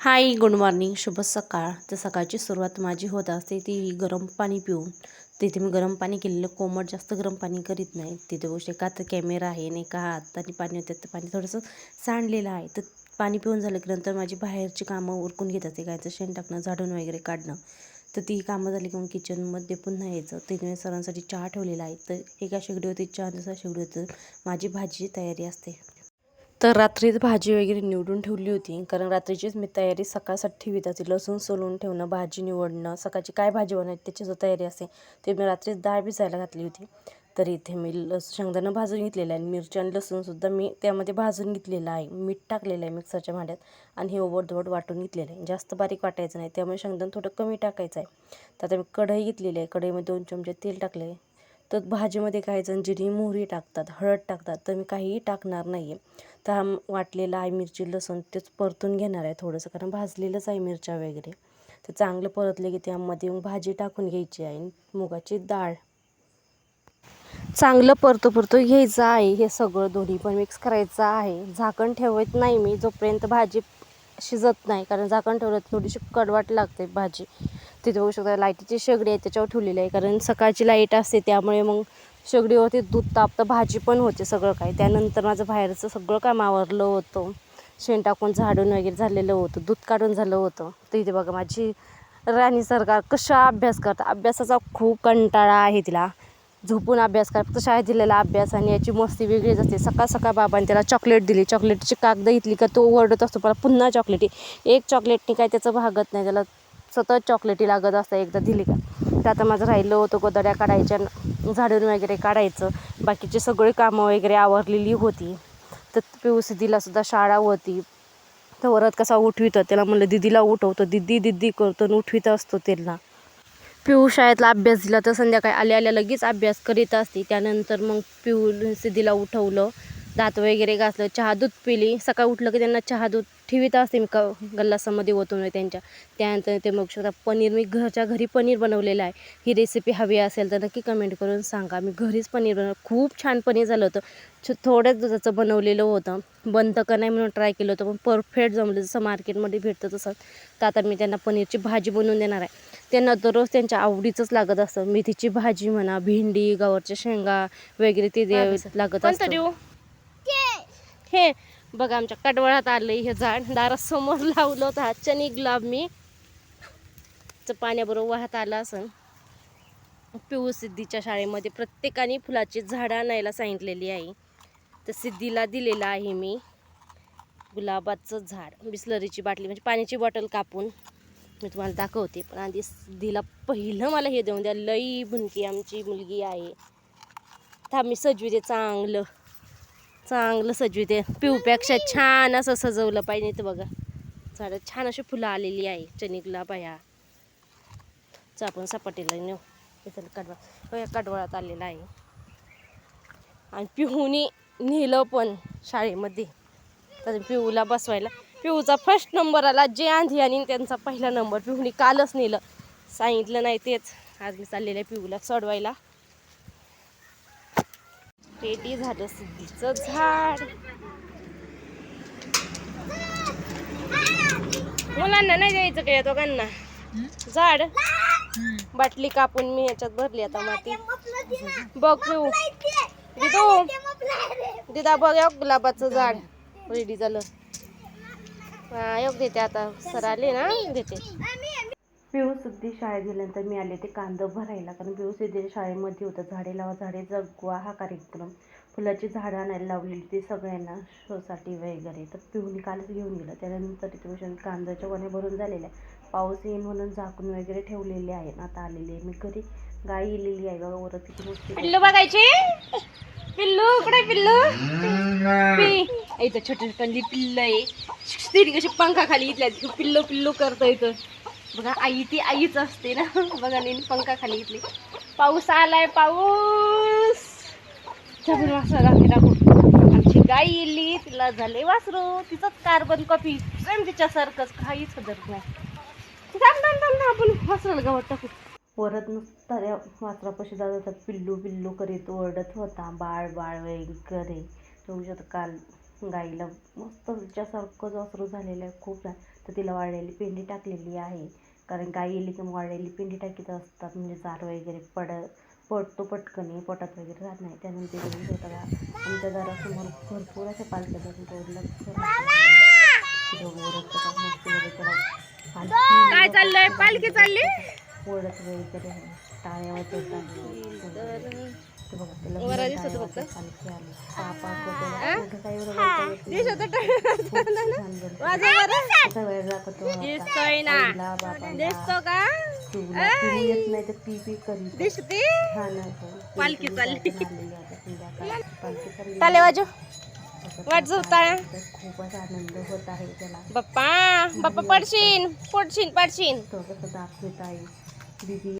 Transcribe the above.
Hi good morning शुभ सकाळ. तर सकाळची सुरुवात माझी होत असते ती गरम पाणी पिऊन. तिथे मी गरम पाणी केलेलं कोमट जास्त गरम पाणी करीत नाही. तिथे गोष्ट का तर कॅमेरा आहे नाही का हात आणि पाणी होते तर पाणी थोडंसं सांडलेलं आहे. तर पाणी पिऊन झालं की नंतर माझी बाहेरची कामं उरकून घेत असते गायचं शेण टाकणं झाडून वगैरे काढणं. तर ती कामं झाली की मग किचनमध्ये पुन्हा यायचं. तिने सरांसाठी चहा ठेवलेला आहे. तर एका शेगडीवरती चहा दुसऱ्या शेगडीवरती माझी भाजीची तयारी असते. तर रात्रीच भाजी वगैरे निवडून ठेवली होती. कारण रात्रीचीच मी तयारी सकाळसाठी ठेवीत असते लसूण सोलून ठेवणं भाजी निवडणं सकाळची काय भाजी बनवायची त्याची जो तयारी असते ते मी रात्रीच डाळ भिजायला घातली होती. तर इथे मी लस शेंगदाणं भाजून घेतलेलं आहे. आणि मिरची आणि लसूणसुद्धा मी त्यामध्ये भाजून घेतलेलं आहे. मीठ टाकलेलं आहे मिक्सरच्या भांड्यात आणि हे ओबडधोबड वाटून घेतलेलं आहे. जास्त बारीक वाटायचं नाही. त्यामुळे शेंगदाणं थोडं कमी टाकायचं आहे. तर आता मी कढई घेतलेली आहे. कढईमध्ये दोन चमचे तेल टाकले तर भाजीमध्ये काही जण जिरी मोहरी टाकतात हळद टाकतात तर मी काहीही टाकणार नाही आहे तर हा वाटलेला आहे मिरची लसूण तेच परतून घेणार आहे थोडंसं कारण भाजलेलंच आहे मिरच्या वगैरे. तर चांगलं परतले की त्यामध्ये मग भाजी टाकून घ्यायची आहे मुगाची डाळ. चांगलं परतो परतो घ्यायचं आहे हे सगळं दोन्ही पण मिक्स करायचं आहे. झाकण ठेवत नाही मी जोपर्यंत भाजी शिजत नाही कारण झाकण ठेवलं थोडीशी कडवाट लागते भाजी. तिथे बघू शकता लाईटीची शेगडी आहे त्याच्यावर ठेवलेली आहे कारण सकाळची लाइट असते त्यामुळे मग शेगडीवरती दूध तापतं भाजी पण होते सगळं काही. त्यानंतर माझं बाहेरचं सगळं काम आवरलं होतं. शेण टाकून झाडून वगैरे झालेलं होतं दूध काढून झालं होतं. तर इथे बघा माझी राणी सरकार कशा अभ्यास करतात अभ्यासाचा खूप कंटाळा आहे तिला. झोपून अभ्यास कर फक्त शाळेत दिलेला अभ्यास आणि याची मस्ती वेगळीच असते. सकाळ सकाळ बाबांनी त्याला चॉकलेट दिली. चॉकलेटची कागद घेतली का तो ओरडत असतो मला पुन्हा चॉकलेटी एक चॉकलेटनी काय त्याचं भागत नाही. त्याला सतत चॉकलेटी लागत असतं एकदा दिली का? तर आता माझं राहिलं होतं गोदड्या काढायच्या झाडून वगैरे काढायचं. बाकीचे सगळे कामं वगैरे आवरलेली होती. तर पिऊ सिद्धीलासुद्धा शाळा होती. तर वरत कसा उठवितं त्याला म्हणलं दिदीला उठवतो हो. दिदी दिदी करतो आणि उठवित असतो त्यांना. पिऊ शाळेतला अभ्यास दिला तर संध्याकाळी आल्या आल्या लगेच अभ्यास करीत असते. त्यानंतर मग पिऊ सिद्धीला उठवलं. दात वगैरे घासलं चहा दूध पिली. सकाळी उठलं की त्यांना चहा दूध ठेवीत असते. मी क गल्लासामध्ये ओतून त्यांच्या. त्यानंतर ते मग शकता पनीर मी घरच्या घरी पनीर बनवलेलं आहे. ही रेसिपी हवी असेल तर नक्की कमेंट करून सांगा. मी घरीच पनीर बनव खूप छान पनीर झालं होतं. छ थोड्याच दुधाचं बनवलेलं होतं. बनतं का नाही म्हणून ट्राय केलं होतं पण परफेक्ट जमलं. जसं मार्केटमध्ये भेटतं तसं. तर आता मी त्यांना पनीरची भाजी बनवून देणार आहे. त्यांना दररोज त्यांच्या आवडीचंच लागत असतं. मेथीची भाजी म्हणा भेंडी गवारच्या शेंगा वगैरे ते द्यावे लागत असतं. हे बघा आमच्या कडवळात आलं हे झाड. दारासमोर लावलं होतं हातच्या चनी गुलाब मी पाण्याबरोबर वाहत आलं असं पिऊ सिद्धीच्या शाळेमध्ये प्रत्येकाने फुलाची झाडं आणायला सांगितलेली आहे. तर सिद्धीला दिलेलं आहे मी गुलाबाचं झाड. बिस्लरीची बाटली म्हणजे पाण्याची बॉटल कापून. मी तुम्हाला दाखवते पण आधी सिद्धीला पहिलं मला हे देऊन द्या. लई भुनकी आमची मुलगी आहे. थांब मी सजविते चांगलं. चांगलं सजविते पिऊपेक्षा छान असं सजवलं पाहिजे बघा. झाडं छान अशी फुलं आलेली आहे चनी गुलाब आहे चा आपण सपाटीला नेऊ. इथं कडवा कडवळात आलेला आहे. आणि पिहूनी नेलं पण शाळेमध्ये. तर पिऊला बसवायला. पिऊचा फर्स्ट नंबर आला जे आंधी आणि त्यांचा पहिला नंबर पिहूनी कालच नेलं. सांगितलं नाही तेच. आज मी चाललेलं आहे पिऊला चढवायला. रेडी झालं सिद्धीचं झाड. मुलांना नाही द्यायचं का या दोघांना? झाड. बाटली कापून मी याच्यात भरली आता माती. बघ. पिऊ दिदू. दिदा बघ योग गुलाबाचं झाड. रेडी झालं. हा योग देते आता. सर आले ना? देते. सिद्धी शाळेत गेल्यानंतर मी आले ते कांदं भरायला. कारण व्यवस्थित शाळेमध्ये होतं झाडे लावा झाडे जगवा हा कार्यक्रम. फुलाची झाडं आणायला लावलेली ती सगळ्यांना शोसाठी वगैरे. तर पिऊन कालच घेऊन गेलं. त्यानंतर तिथे कांद्याच्या वने भरून झालेल्या पाऊस येईल म्हणून झाकून वगैरे ठेवलेले आहे आता आलेली आहे मी घरी. गाई येलेली आहे बघा वरच किती पिल्लू बघायचे? पिल्लू कुठे पिल्लू? इथं छोटी छोटी पिल्ल आहे. तिने कशी पंखा खाली इथल्या पिल्लू पिल्लू करता इथं बघा आई ती आईच असते ना. बघा नेहमी पंखा खाली घेतली. पाऊस आलाय पाऊस. छापून वासरा दाखवे दाखव आमची गाय येली तिला झाले वासरू. तिचंच कार्बन कॉफी. सेम तिच्यासारखंच. काहीच हदर नाही. थांब थांब थांब थांब, आपण वासराला गावात टाकू. वरत नुसता वासरापाशी जात होता पिल्लू पिल्लू करीत ओरडत होता. बाळ बाळ वगैरे तेवढ्यात काल गाईला मस्त तिच्यासारखंच वासरू झालेलं आहे खूप छान. तर तिला वाळलेली पेंडी टाकलेली आहे. कारण गाई येली की मग वाळलेली पेंडी टाकीत असतात म्हणजे चार वगैरे पड पडतो पटकन पोटात वगैरे राहत नाही. त्यानंतर आमच्या घरासमोर भरपूर अशा पालख्या रोडला काय चाललंय? पालखी चालली? ओढत वगैरे टाळ्या वाजवतात. ते बघा त्याला वरा दिसत फक्त. दिसतोय ना. दिसतो का? येत नाही तर पी पी दिसते. पालखी चालली. खूपच आनंद होत आहे त्याला. बाप्पा बाप्पा पडशीन. पडशीन पडशीन. तो कसं दाखवत आहे. दीदी